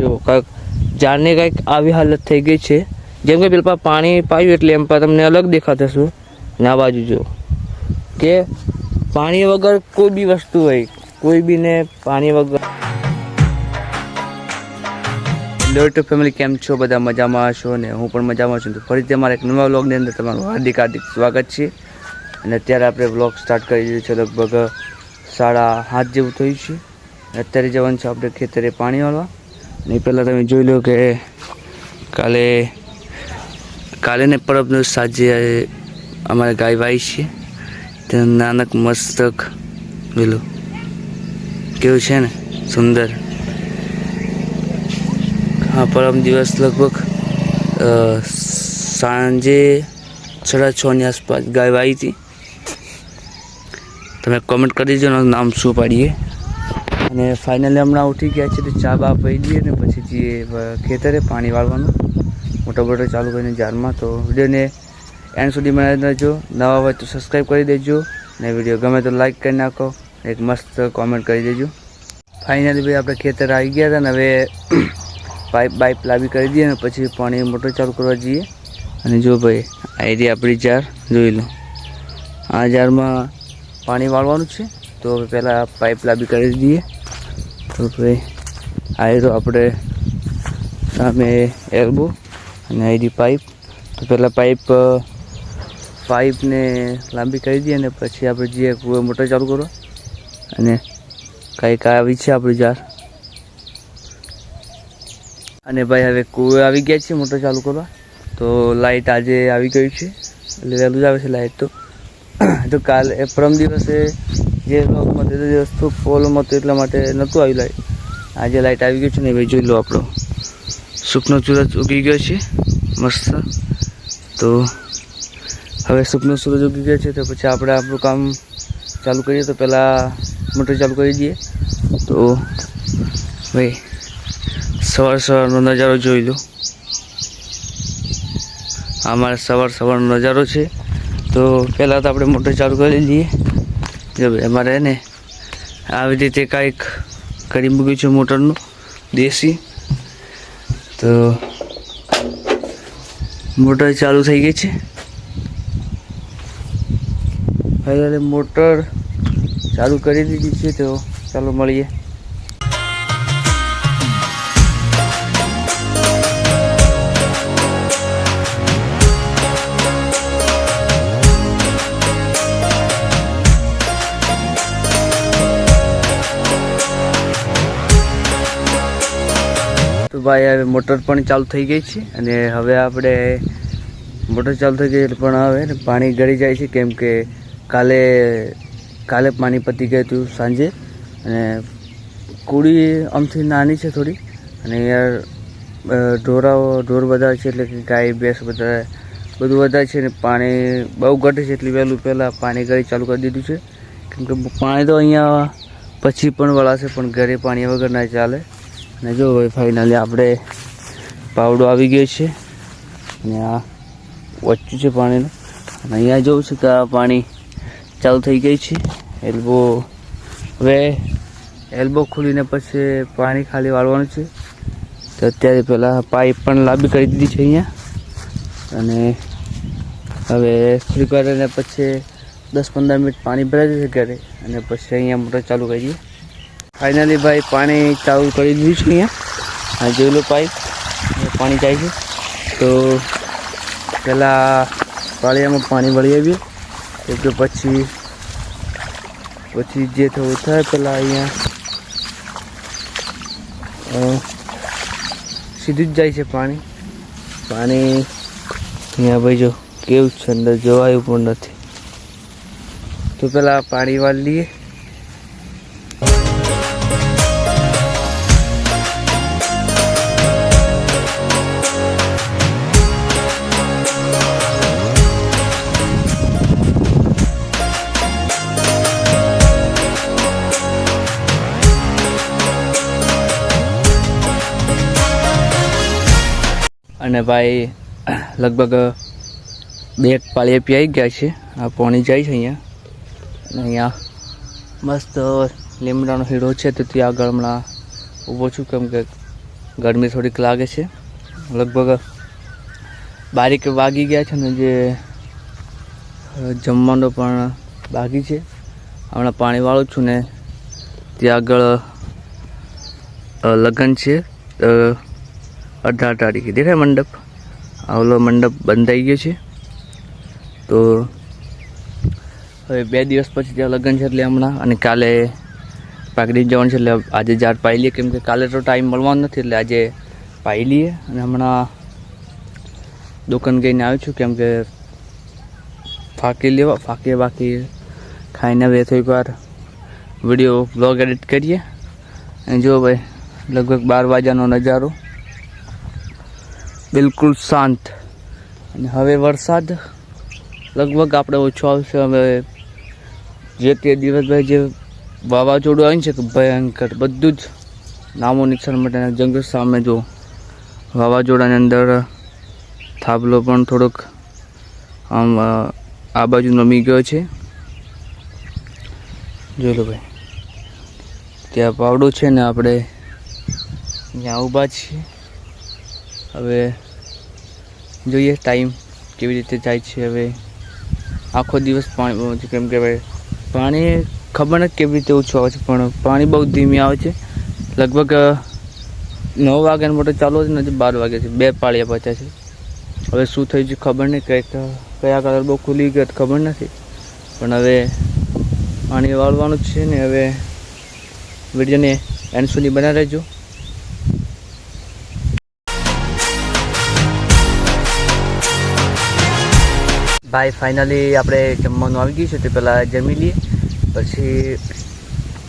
જો કાંઈક ઝાડની કાંઈક આવી હાલત થઈ ગઈ છે. જેમ કે પેલા પાણી પાયું એટલે એમ પણ તમને અલગ દેખાતા છું ને બાજુ જો. કે પાણી વગર કોઈ બી વસ્તુ હોય, કોઈ બીને પાણી વગર. લોટ ફેમિલી કેમ છો? બધા મજામાં છો? ને હું પણ મજામાં છું. તો ફરીથી અમારા એક નવા વ્લોગની અંદર તમારું હાર્દિક હાર્દિક સ્વાગત છે. અને અત્યારે આપણે વ્લોગ સ્ટાર્ટ કરી દીધું છે લગભગ સાડા હાથ જેવું થયું છે. અત્યારે જવાનું છે આપણે ખેતરે પાણી વાળવા. અને પહેલાં તમે જોઈ લો કે કાલે કાલે ને પરબનું સાંજે અમારે ગાય વાઈ છે. તેનું નાનક મસ્તક પેલું કેવું છે ને? સુંદર. હા, પરમ દિવસ લગભગ સાંજે સાડા છની આસપાસ ગાય વાઈ હતી. તમે કોમેન્ટ કરી દેજો નામ શું પાડીએ? અને ફાઇનલી હમણાં ઉઠી ગયા છે તો ચા બા પી દઈએ ને પછી જઈએ ખેતરે પાણી વાળવાનું. મોટો મોટો ચાલુ કરીને જારમાં તો વિડીયોને એન્ડ સુધી બનાવી દેજો. નવા હોય તો સબસ્ક્રાઈબ કરી દેજો. ને વીડિયો ગમે તો લાઈક કરી નાખો. એક મસ્ત કોમેન્ટ કરી દેજો. ફાઇનલી ભાઈ આપણે ખેતર આવી ગયા હતા ને હવે પાઇપ બાઇપ લાવી કરી દઈએ ને પછી પાણી મોટર ચાલુ કરવા જઈએ. અને જો ભાઈ, આ એરી આપણી જાર, જોઈ લો. આ જારમાં પાણી વાળવાનું છે. તો પહેલાં પાઇપ લાંબી કરી દઈએ. તો ભાઈ આ રહ્યો આપણે સામે એલ્બો અને આઈડી પાઇપ તો પહેલાં પાઇપ પાઇપને લાંબી કરી દઈએ અને પછી આપણે જઈએ કૂવે મોટર ચાલુ કરો. અને કાંઈક આવી છે આપણી જાર. અને ભાઈ હવે કૂવે આવી ગયા છે મોટર ચાલુ કરવા. તો લાઇટ આજે આવી ગઈ છે. એટલે વહેલું જ આવે છે લાઇટ તો. તો કાલે પરમ દિવસે જે બ્લોકમાં તે દિવસ તો હતો એટલા માટે નહોતું આવ્યું લાઇટ આજે લાઇટ આવી ગયું છે ને, ભાઈ જોઈ લો આપણો. સૂપનો સૂરજ ઉગી ગયો છે, મસ્ત. તો હવે સૂપનો સૂરજ ઉગી ગયો છે, તો પછી આપણે આપણું કામ ચાલુ કરીએ, તો પહેલાં મોટર ચાલુ કરી દઈએ. તો ભાઈ, સવાર સવારનો નજારો જોઈ લો. આ અમારે સવાર સવારનો નજારો છે. તો પહેલાં તો આપણે મોટર ચાલુ કરી દઈએ. જો ભાઈ અમારે ને આવી રીતે કાંઈક કરી મૂક્યું છે મોટરનું, દેશી. તો મોટર ચાલુ થઈ ગઈ છે. હવે મોટર ચાલુ કરી દીધી છે, તો ચાલો મળીએ. ભાઈ હવે મોટર પણ ચાલુ થઈ ગઈ છે અને હવે આપણે મોટર ચાલુ થઈ ગઈ પણ હવે પાણી ગળી જાય છે કેમ કે કાલે કાલે પાણી પતી ગયું હતું સાંજે અને કુડી આમથી નાની છે થોડી અને યાર ઢોરાઓ, ઢોર બધા છે એટલે કે ગાય, ભેંસ બધા બધું વધારે છે ને પાણી બહુ ઘટે છે એટલે વહેલું પહેલાં પાણી ગળી ચાલુ કરી દીધું છે. કેમ કે પાણી તો અહીંયા પછી પણ વળાશે પણ ઘરે પાણી વગર ના ચાલે. અને જો ભાઈ ફાઇનલી આપણે પાવડો આવી ગયો છે. અને આ વચ્ચું છે પાણીનું. અને અહીંયા જોઉં છું કે આ પાણી ચાલુ થઈ ગઈ છે. એલ્બો હવે એલ્બો ખોલીને પછી પાણી ખાલી વાળવાનું છે. તો અત્યારે પહેલાં પાઇપ પણ લાંબી કરી દીધી છે અહીંયા. અને હવે થોડીક વાર પછી દસ પંદર મિનિટ પાણી ભરાઈ જશે ઘરે. અને પછી અહીંયા મોટર ચાલુ કરીએ. ફાઇનલી ભાઈ, પાણી ચાલુ કરી દીધું છે અહીંયા. આ જોઈ પાઇપ પાણી જાય છે. તો પહેલાં પાળિયામાં પાણી વળી આવ્યું એટલે પછી પછી જે થવું થાય પહેલાં અહીંયા સીધું જ જાય છે પાણી. પાણી અહીંયા ભાઈ જો કેવું છે, અંદર જોવાયું પણ નથી. તો પહેલાં પાણી વાળી લઈએ. અને ભાઈ, લગભગ બે પાળીએ પી ગયા છે. આ પોણી જાય છે અહીંયા. અને અહીંયા મસ્ત લીમડાનો હીરો છે. તો ત્યાં આગળ હમણાં ઊભો છું કેમ કે ગરમી થોડીક લાગે છે. લગભગ બારીક વાગી ગયા છે ને જે જમવાનો પણ બાકી છે. હમણાં પાણી વાળું છું ને ત્યાં આગળ લગ્ન છે. અઢાર તારીખે. દેખાય મંડપ? આ ઓલો મંડપ બંધાઈ ગયો છે. તો હવે બે દિવસ પછી ત્યાં લગ્ન છે એટલે હમણાં. અને કાલે પાકડી જવાનું છે એટલે આજે જાર પાઈ લઈએ. કેમ કે કાલે તો ટાઈમ મળવાનો નથી એટલે આજે પાઈ લઈએ. અને હમણાં દુકાન ગઈને આવ્યો છું. કેમ કે ફાંકી લેવા, ફાંકી બાકી ખાઈને હવે થોડીક વાર વીડિયો બ્લોગ એડિટ કરીએ. અને જો ભાઈ, લગભગ બાર વાગ્યાનો નજારો. બિલકુલ શાંત. અને હવે વરસાદ લગભગ આપણે ઓછો આવશે. હવે જે તે દિવસભાઈ જે વાવાઝોડું આવ્યું છે કે ભયંકર બધું જ નામો નિશાન માટેના જંગલ સામે જો વાવાઝોડાની અંદર થાબલો પણ થોડોક આમ આ બાજુ નમી ગયો છે. જોઈ લો ભાઈ. ત્યાં પાવડું છે ને આપણે ત્યાં ઊભા છીએ. હવે જોઈએ ટાઈમ કેવી રીતે જાય છે હવે. આખો દિવસ પાણી કેમ કે પાણી ખબર નથી કેવી રીતે ઓછું આવે છે, પણ પાણી બહુ ધીમી આવે છે. લગભગ નવ વાગ્યાનો મોટો ચાલુ છે ને બાર વાગે છે, બે પાળિયા પચ્યા છે. હવે શું થયું છે ખબર નહીં, કંઈક કયા કલર બહુ ખુલી ગયો ખબર નથી. પણ હવે પાણી વાળવાનું છે ને, હવે વિડીયોને એન્ડ સુધી બનાવી રહેજો. ભાઈ ફાઇનલી આપણે જમવાનું આવી ગયું છે તે પહેલાં જમી લઈએ. પછી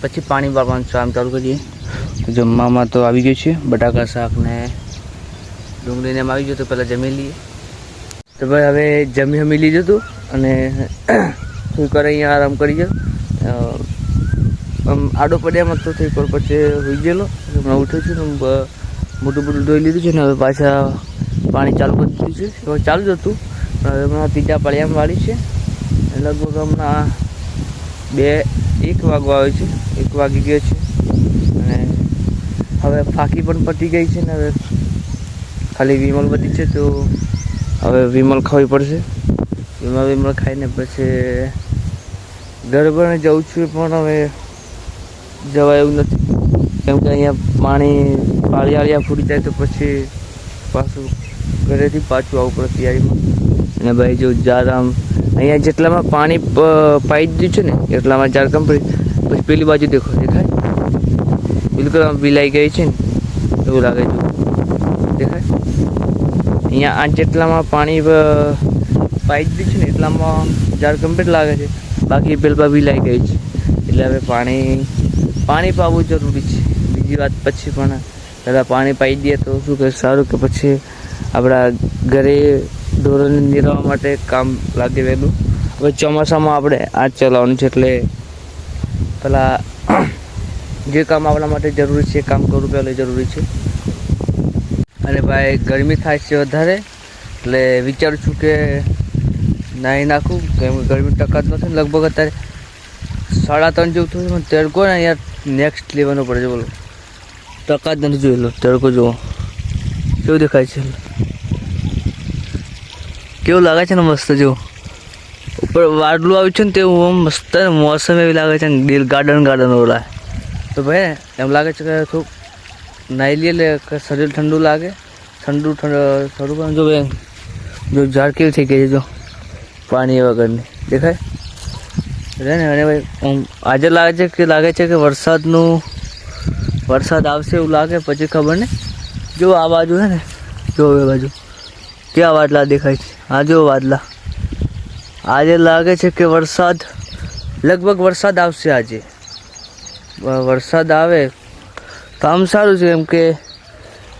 પછી પાણી વાળવાનું કામ ચાલુ કરીએ. જમવામાં તો આવી ગયું છે, બટાકા શાક ને ડુંગળીને એમ આવી ગયું તો પહેલાં જમી લઈએ. તો ભાઈ, હવે જમી જમી લીધું હતું અને શું કરે અહીંયા, આરામ કરી ગયો? આમ આડો પડ્યામાં તો થઈ પર પછી હોઈ ગયેલો. હમણાં ઉઠ્યો છું મોટું મોટું ધોઈ લીધું છે ને, હવે પાછા પાણી ચાલુ કરી દીધું છે. ચાલુ જ હતું. હવે હમણાં ત્રીજા પાળિયામાં વાળી છે. લગભગ હમણાં બે, એક વાગવા આવે છે. એક વાગી ગયો છે. અને હવે ફાંકી પણ પતી ગઈ છે ને હવે ખાલી વિમલ બધી છે તો હવે વિમલ ખાવી પડશે. વિમલ વિમલ ખાઈને પછી ગરબડને જવું છું પણ હવે જવાય એવું નથી. કેમ કે અહીંયા પાણી પાળિયાળિયા ફૂટી જાય તો પછી પાછું ઘરેથી પાછું આવવું પડે તૈયારીમાં. અને ભાઈ જો આમ અહીંયા જેટલામાં પાણી પાઈ દીધું છે ને, એટલામાં ઝાડ કમ્પ્લીટ પછી પેલી બાજુ દેખો, દેખાય? બિલકુલ આમ વિલાઈ ગઈ છે ને, એવું લાગે છે. દેખાય? અહીંયા આ જેટલામાં પાણી પાઈ દીધું છે ને, એટલામાં ઝાડ કમ્પ્લીટ લાગે છે. બાકી પેલા વિલાઈ ગઈ છે. એટલે હવે પાણી પાણી પાવું જરૂરી છે. બીજી વાત પછી પણ પહેલાં પાણી પાઈ દઈએ તો શું કે સારું કે પછી આપણા ઘરે ઢોરોને નિરાવવા માટે કામ લાગી રહેલું. હવે ચોમાસામાં આપણે આ ચલાવવાનું છે એટલે પેલા જે કામ આપણા માટે જરૂરી છે એ કામ કરવું પહેલાં જરૂરી છે. અને ભાઈ ગરમી થાય છે વધારે, એટલે વિચારું છું કે નાહી નાખું. કેમ ગરમી ટકા જ નથી લગભગ અત્યારે સાડા ત્રણ જેવું થયું પણ તડકો ને યાર નેક્સ્ટ લેવાનો પડે છે બોલો. ટકા જ નથી જોયેલો, તડકો જુઓ કેવું દેખાય છે? કેવું લાગે છે ને મસ્ત જો? ઉપર વાડલું આવ્યું છે ને તેવું આમ મસ્ત મોસમ એવી લાગે છે ને, દિલ ગાર્ડન ગાર્ડન ઓલા તો ભાઈ, એમ લાગે છે કે થોડુંક નાહી લઈએ શરીર ઠંડુ લાગે. ઠંડુ ઠંડુ થોડું પણ જો ભાઈ, જો ઝાડ કેવી થઈ ગઈ છે જો, પાણી વગરની. દેખાય? રે ને અને ભાઈ આજે લાગે છે કે, લાગે છે કે વરસાદનું, વરસાદ આવશે એવું લાગે, પછી ખબર નહીં. જો આ બાજુ છે ને, જો એ બાજુ. ક્યાં વાદલા દેખાય છે? આ જો વાદલા આજે લાગે છે કે વરસાદ, લગભગ વરસાદ આવશે આજે. વરસાદ આવે તો આમ સારું છે એમ કે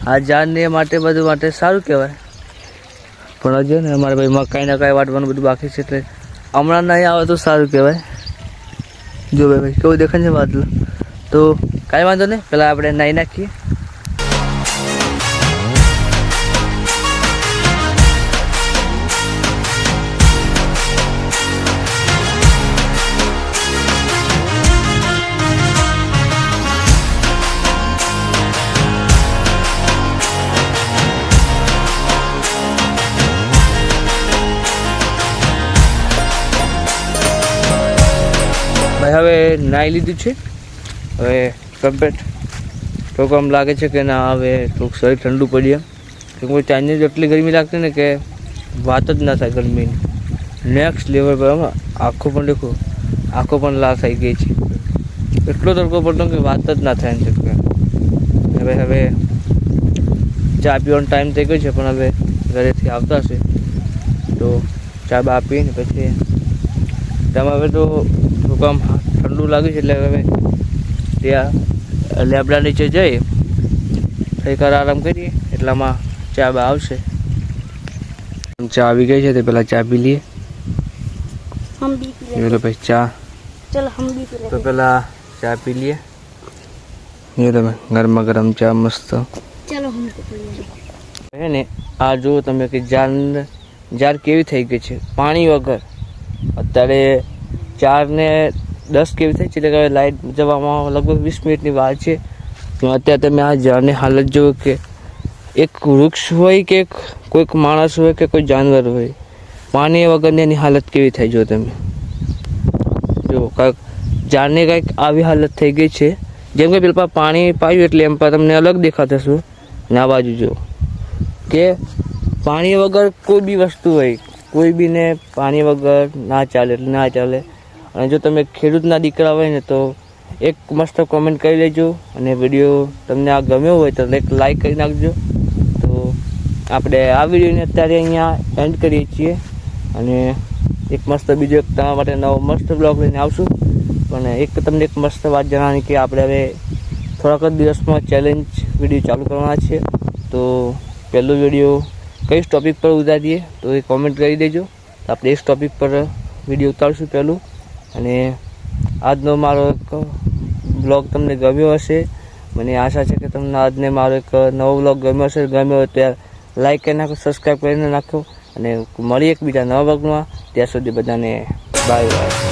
આ ઝાડને માટે બધું માટે સારું કહેવાય. પણ હજુ ને અમારે ભાઈમાં કાંઈ ના કાંઈ વાટવાનું બધું બાકી છે એટલે હમણાં નહીં આવે તો સારું કહેવાય. જો ભાઈ ભાઈ, કેવું દેખાય છે વાદળ? તો કાંઈ વાંધો નહીં, પહેલાં આપણે નાહી નાખીએ. હવે નાહી લીધું છે. હવે કમ્પેટ થોડુંક આમ લાગે છે કે ના, હવે થોડુંક શરીર ઠંડુ પડી એમ. કેમ કે ચાઇનીઝ એટલી ગરમી લાગતી ને કે વાત જ ના થાય ગરમીની. નેક્સ્ટ લેવલ પર આમાં આંખો પણ દેખો, આંખો પણ લાલ થઈ ગઈ છે. એટલો તડકો પડતો કે વાત જ ના થાય એમ છે હવે હવે ચા પીવાનો ટાઈમ થઈ ગયો છે, પણ હવે ઘરેથી આવતા હશે. તો ચા બા પીને પછી તમે હવે તો થોડુંક આમ ઠંડુ લાગ્યું છે એટલે હવે ત્યાં લેબડા નીચે જઈ ખરેખર આરામ કરીએ એટલામાં ચા બા આવશે. ચા આવી ગઈ છે તે પેલા ચા પી લઈએ. ભાઈ ચા. તો પહેલાં ચા પી લઈએ. તમે ગરમા ગરમ ચા મસ્ત. હે આ જો તમે કે જાન જાર કેવી થઈ ગઈ છે? પાણી વગર. અત્યારે ચાર ને દસ કેવી થઈ છે એટલે કે લાઇટ જવામાં લગભગ વીસ મિનિટની વાર છે. અત્યારે તમે આ ઝાડની હાલત જુઓ કે એક વૃક્ષ હોય કે કોઈક માણસ હોય કે કોઈ જાનવર હોય, પાણી વગરની એની હાલત કેવી થઈ જો તમે? જો કાંઈક ઝાડની કાંઈક આવી હાલત થઈ ગઈ છે. જેમ કે પેલા પાણી પાયું એટલે એમ પણ તમને અલગ દેખાતા શું ને બાજુ જો કે પાણી વગર કોઈ બી વસ્તુ હોય, કોઈ બીને પાણી વગર ના ચાલે એટલે ના ચાલે. અને જો તમે ખેડૂતના દીકરા હોય ને તો એક મસ્ત કોમેન્ટ કરી લેજો અને વીડિયો તમને આ ગમ્યો હોય તો એક લાઈક કરી નાખજો. તો આપણે આ વિડીયોને અત્યારે અહીંયા એન્ડ કરીએ છીએ અને એક મસ્ત બીજો એક તમારા માટે નવો મસ્ત બ્લોગ લઈને આવશું. પણ એક તમને એક મસ્ત વાત જણાવવાની કે આપણે હવે થોડાક જ દિવસમાં ચેલેન્જ વીડિયો ચાલુ કરવાના છે. તો પહેલો વીડિયો કઈ ટોપિક પર ઉતારીએ તો એ કોમેન્ટ કરી દેજો. તો આપણે એ ટોપિક પર વીડિયો ઉતારશું પહેલું. અને આજનો મારો એક બ્લોગ તમને ગમ્યો હશે. મને આશા છે કે તમને આજને મારો એક નવો બ્લોગ ગમ્યો હશે. ગમ્યો હોય ત્યારે લાઈક કરી નાખો સબસ્ક્રાઈબ કરીને નાખો. અને મળીએ એક બીજા નવા બ્લોગમાં. ત્યાં સુધી બધાને બાય બાય